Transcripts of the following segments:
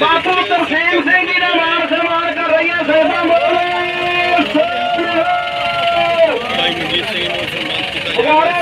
ਬਾਪੂ ਤਰਸੇਮ ਸਿੰਘ ਜੀ ਦਾ ਮਾਣ ਸਨਮਾਨ ਕਰ ਰਹੀਆਂ ਸੇਵਾ ਬੋਲੇ ਭਾਈ ਮਨਜੀਤ ਸਿੰਘ ਨੂੰ ਸਨਮਾਨਿਤ ਕੀਤਾ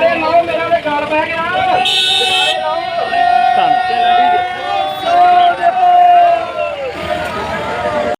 ਗਿਆ ਲਾਓ ਮੇਰਾ ਤੇ ਗਾਲ ਪੈ ਗਿਆ।